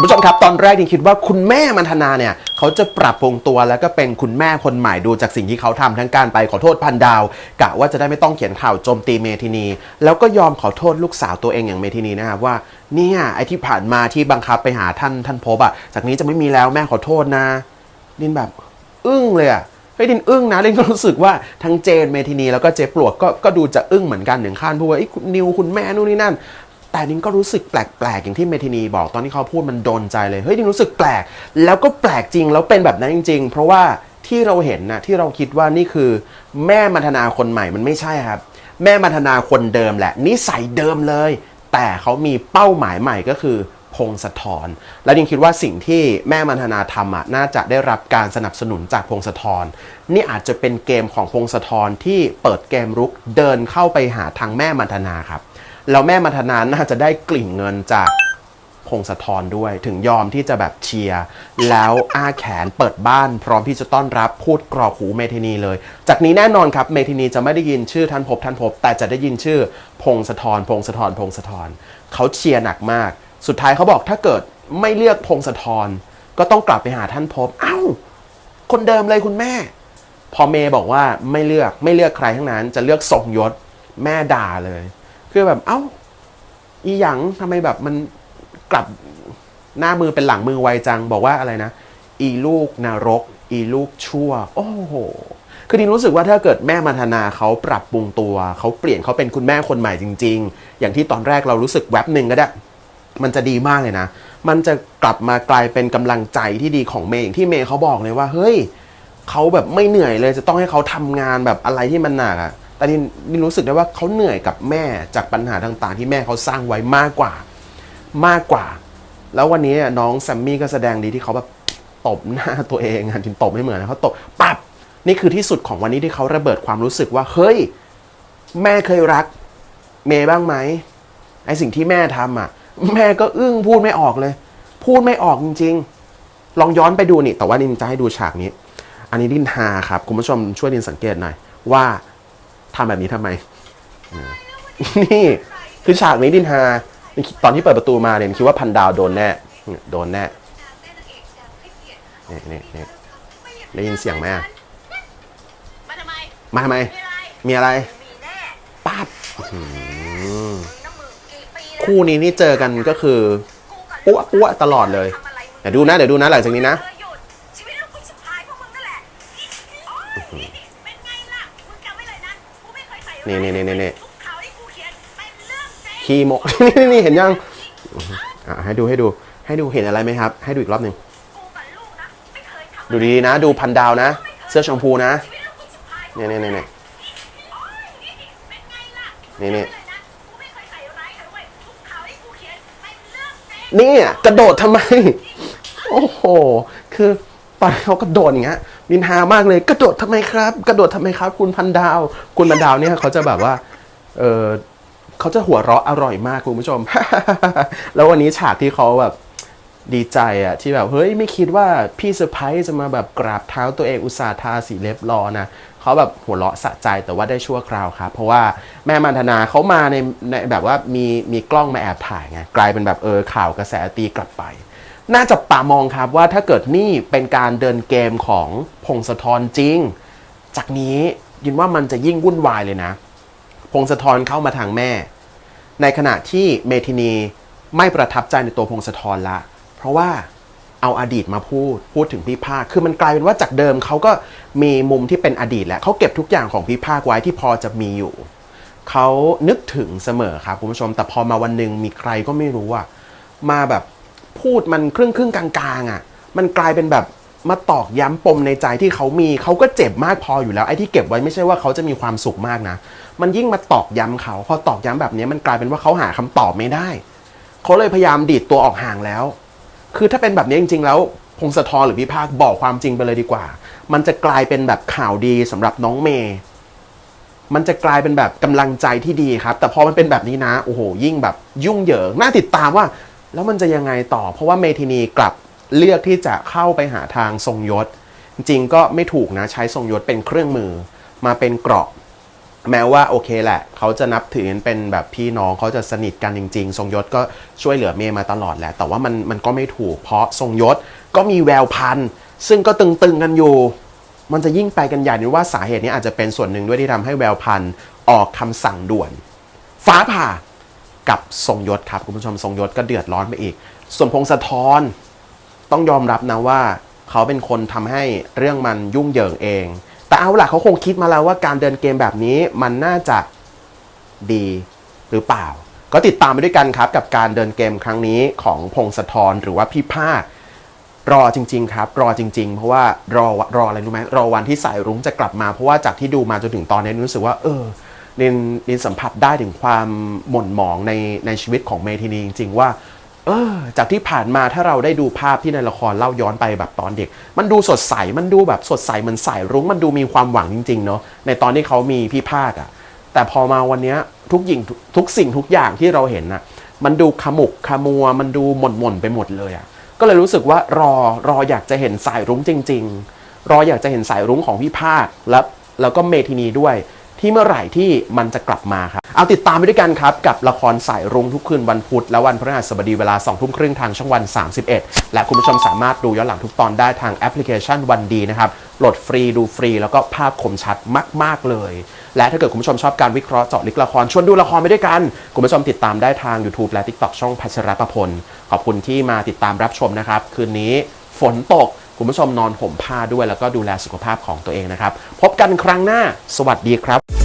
คุณผู้ชมครับตอนแรกนี่คิดว่าคุณแม่มันธนาเนี่ยเขาจะปรับปรุงตัวแล้วก็เป็นคุณแม่คนใหม่ดูจากสิ่งที่เขาทำทั้งการไปขอโทษพันดาวกะว่าจะได้ไม่ต้องเขียนข่าวโจมตีเมทินี แล้วก็ยอมขอโทษลูกสาวตัวเองอย่างเมทินีนะครับว่าเนี่ยไอ้ที่ผ่านมาที่บังคับไปหาท่านท่านพบอะจากนี้จะไม่มีแล้วแม่ขอโทษนะลินแบบ อึ้งเลยอะเฮ้ยลินอึ้งนะลินก็รู้สึกว่าทั้งเจนเมทินีแล้วก็เจปลวกก็ก็ดูจะอึ้งเหมือนกันหนึ่งขั้นพราะว่าไอ้ยคุณนิวคุณแม่นู่นนี่นั่น แต่นินก็รู้สึกแปลกๆ อย่างที่เมทินีบอกตอนที่เขาพูดมันโดนใจเลย เฮ้ยนินรู้สึกแปลก แล้วก็แปลกจริง แล้วเป็นแบบนั้นจริง ๆ เพราะว่าที่เราเห็นนะที่เราคิดว่านี่คือแม่มัทนาคนใหม่มันไม่ใช่ครับ แม่มัทนาคนเดิมแหละนิสัยเดิมเลย แต่เขามีเป้าหมายใหม่ก็คือพงศธรแล้วยิงคิดว่าสิ่งที่แม่มัทนาทำอะน่าจะได้รับการสนับสนุนจากพงศธรนี่อาจจะเป็นเกมของพงศธรที่เปิดเกมรุกเดินเข้าไปหาทางแม่มัทนาครับ แล้วแม่มัทนาน่าจะได้กลิ่นเงินจากพงศธรด้วย ถึงยอมที่จะแบบเชียร์แล้วอ้าแขนเปิดบ้าน พร้อมที่จะต้อนรับพูดกรอกหูเมทินีเลย จากนี้แน่นอนครับเมทินีจะไม่ได้ยินชื่อท่านพบท่านพบ แต่จะได้ยินชื่อพงศธรพงศธรพงศธรเขาเชียร์หนักมาก สุดท้ายเขาบอกถ้าเกิดไม่เลือกพงศธรก็ต้องกลับไปหาท่านพบเอ้าคนเดิมเลยคุณแม่ พอเมย์บอกว่าไม่เลือกไม่เลือกใครทั้งนั้น จะเลือกทรงยศแม่ด่าเลย คือแบบเอ้า อีหยังทำไมแบบมันกลับหน้ามือเป็นหลังมือไวจังบอกว่าอะไรนะ อีลูกนรก อีลูกชั่ว โอ้โหคือดินรู้สึกว่าถ้าเกิดแม่มัทนาเขาปรับปรุงตัว เขาเปลี่ยนเขาเป็นคุณแม่คนใหม่จริง ๆ อย่างที่ตอนแรกเรารู้สึกแวบหนึ่งก็ได้ มันจะดีมากเลยนะ มันจะกลับมากลายเป็นกำลังใจที่ดีของเมย์อย่างที่เมย์เขาบอกเลยว่า เฮ้ยเขาแบบไม่เหนื่อยเลยจะต้องให้เขาทำงานแบบอะไรที่มันหนักอะ แต่นี่นี่รู้สึกได้ว่าเขาเหนื่อยกับแม่จากปัญหาต่างๆ ที่แม่เขาสร้างไว้มากกว่า มากกว่า แล้ววันนี้น้องแซมมี่ก็แสดงดีที่เขาแบบตบหน้าตัวเองอะถึงตบไม่เหมือนนะเขาตบปับนี่คือที่สุดของวันนี้ที่เขาระเบิดความรู้สึกว่าเฮ้ย แม่เคยรัก เมย์บ้างไหมไอสิ่งที่แม่ทำอะ แม่ก็อึ้งพูดไม่ออกเลย พูดไม่ออกจริง ๆ ลองย้อนไปดูนี่แต่ว่านินจะให้ดูฉากนี้ อันนี้ดินฮาครับ คุณผู้ชมช่วยดินสังเกตหน่อยว่า ทำแบบนี้ทำไม นี่คือฉากนี้ดินฮาตอนที่เปิดประตูมาเนี่ยคิดว่าพันดาวโดนแน่ โดนแน่นี่นี่นี่ได้ยินเสียงไหมมาทำไม มาทำไม มีอะไร ปั๊บคู่นี้นี่เจอกันก็คือปั้วปั้วตลอดเลย เดี๋ยวดูนะ เดี๋ยวดูนะหลังจากนี้นะ นี่นี่นี่นี่นี่ทุกข่าวที่กูเขียนเป็นเรื่องจริงคีโมนี่นี่เห็นยังอะให้ดูให้ดู ให้ดูเห็นอะไรไหมครับ ให้ดูอีกรอบหนึ่งดูดีนะ ดูพันดาวนะ เสื้อชมพูนะนี่นี่นี่นี่นี่นี่นี่กระโดดทำไม โอ้โห คือตอนเขากระโดดอย่างเงี้ย มินฮามากเลย กระโดดทำไมครับ กระโดดทำไมครับ คุณพันดาว คุณพันดาวเนี่ยเขาจะแบบว่า เออเขาจะหัวเราะอร่อยมากคุณผู้ชม แล้ววันนี้ฉากที่เขาแบบดีใจอะที่แบบเฮ้ยไม่คิดว่าพี่เซอร์ไพรส์จะมาแบบกราบเท้าตัวเองอุตส่าห์ทาสีเล็บรอนะเขาแบบหัวเราะสะใจแต่ว่าได้ชั่วคราวครับ เพราะว่าแม่มันธนาเขามาในในแบบว่ามีมีกล้องมาแอบถ่ายไงกลายเป็นแบบเออข่าวกระแสตีกลับไป น่าจะป่ามองครับว่าถ้าเกิดนี่เป็นการเดินเกมของพงศธรจริง จากนี้ยินว่ามันจะยิ่งวุ่นวายเลยนะ พงศธรเข้ามาทางแม่ ในขณะที่เมทินีไม่ประทับใจในตัวพงศธรละ เพราะว่าเอาอดีตมาพูดพูดถึงพี่ภาค คือมันกลายเป็นว่าจากเดิมเขาก็มีมุมที่เป็นอดีตแหละเขาเก็บทุกอย่างของพี่ภาคไว้ที่พอจะมีอยู่เขานึกถึงเสมอครับคุณผู้ชม แต่พอมาวันหนึ่งมีใครก็ไม่รู้อะมาแบบ พูดมันครึ่งครึ่งกลางๆอะ มันกลายเป็นแบบมาตอกย้ำปมในใจที่เขามีเขาก็เจ็บมากพออยู่แล้วไอ้ที่เก็บไว้ไม่ใช่ว่าเขาจะมีความสุขมากนะ มันยิ่งมาตอกย้ำเขาพอตอกย้ำแบบนี้มันกลายเป็นว่าเขาหาคำตอบไม่ได้ เขาเลยพยายามดีดตัวออกห่างแล้ว คือถ้าเป็นแบบนี้จริง ๆ แล้วพงศธรหรือพี่ภาคบอกความจริงไปเลยดีกว่า มันจะกลายเป็นแบบข่าวดีสำหรับน้องเมย์มันจะกลายเป็นแบบกำลังใจที่ดีครับ แต่พอมันเป็นแบบนี้นะ โอ้โห ยิ่งแบบยุ่งเหยิง น่าติดตามว่า แล้วมันจะยังไงต่อ เพราะว่าเมทินีกลับเลือกที่จะเข้าไปหาทางทรงยศ จริงก็ไม่ถูกนะใช้ทรงยศเป็นเครื่องมือ มาเป็นเกราะ แม้ว่าโอเคแหละ เขาจะนับถือเป็นแบบพี่น้องเขาจะสนิทกันจริง ๆ ทรงยศก็ช่วยเหลือเมย์มาตลอดแหละ แต่ว่ามันมันก็ไม่ถูกเพราะทรงยศก็มีแววพันซึ่งก็ตึงๆกันอยู่ มันจะยิ่งไปกันใหญ่นี่ว่าสาเหตุนี้อาจจะเป็นส่วนหนึ่งด้วยที่ทำให้แววพันออกคำสั่งด่วน ฟ้าผ่า กับทรงยศครับคุณผู้ชมทรงยศก็เดือดร้อนไปอีก ส่วนพงศธรต้องยอมรับนะว่า เขาเป็นคนทำให้เรื่องมันยุ่งเหยิงเอง แต่เอาล่ะเขาคงคิดมาแล้วว่าการเดินเกมแบบนี้มันน่าจะดีหรือเปล่า ก็ติดตามไปด้วยกันครับ กับการเดินเกมครั้งนี้ของพงศธรหรือว่าพี่ภาครอจริง ๆ ครับ รอจริง ๆ เพราะว่ารอรออะไรรู้ไหมรอวันที่สายรุ้งจะกลับมาเพราะว่าจากที่ดูมาจนถึงตอนนี้รู้สึกว่า เออ นินนินสัมผัสได้ถึงความหม่นหมองในในชีวิตของเมทินีจริง ๆ ว่า เออ จากที่ผ่านมาถ้าเราได้ดูภาพที่ในละครเล่าย้อนไปแบบตอนเด็ก มันดูสดใสมันดูแบบสดใสเหมือนสายรุ้งมันดูมีความหวังจริง ๆ เนาะในตอนที่เขามีพี่ภาคอะแต่พอมาวันนี้ทุกหญิงทุกทุกสิ่งทุกอย่างที่เราเห็นอะมันดูขมุกขมัว มันดูหม่นหม่นไปหมดเลยอะก็เลยรู้สึกว่ารอรออยากจะเห็นสายรุ้งจริง ๆ รออยากจะเห็นสายรุ้งของพี่ภาคแล้วแล้วก็เมทินีด้วย ที่เมื่อไหร่ที่มันจะกลับมาครับ เอาติดตามไปด้วยกันครับ กับละครสายรุ้งทุกคืนวันพุธ และวันพฤหัสบดีเวลา2ทุ่มครึ่งทางช่องวัน 31 และคุณผู้ชมสามารถดูย้อนหลังทุกตอนได้ทางแอปพลิเคชันวันดีนะครับโหลดฟรีดูฟรีแล้วก็ภาพคมชัดมาก ๆ เลย และถ้าเกิดคุณผู้ชมชอบการวิเคราะห์เจาะลึกละครชวนดูละครไปด้วยกัน คุณผู้ชมติดตามได้ทาง YouTube และ TikTok ช่องพัชรประพล ขอบคุณที่มาติดตามรับชมนะครับ คืนนี้ฝนตก คุณผู้ชมนอนห่มผ้าด้วยแล้วก็ดูแลสุขภาพของตัวเองนะครับ พบกันครั้งหน้า สวัสดีครับ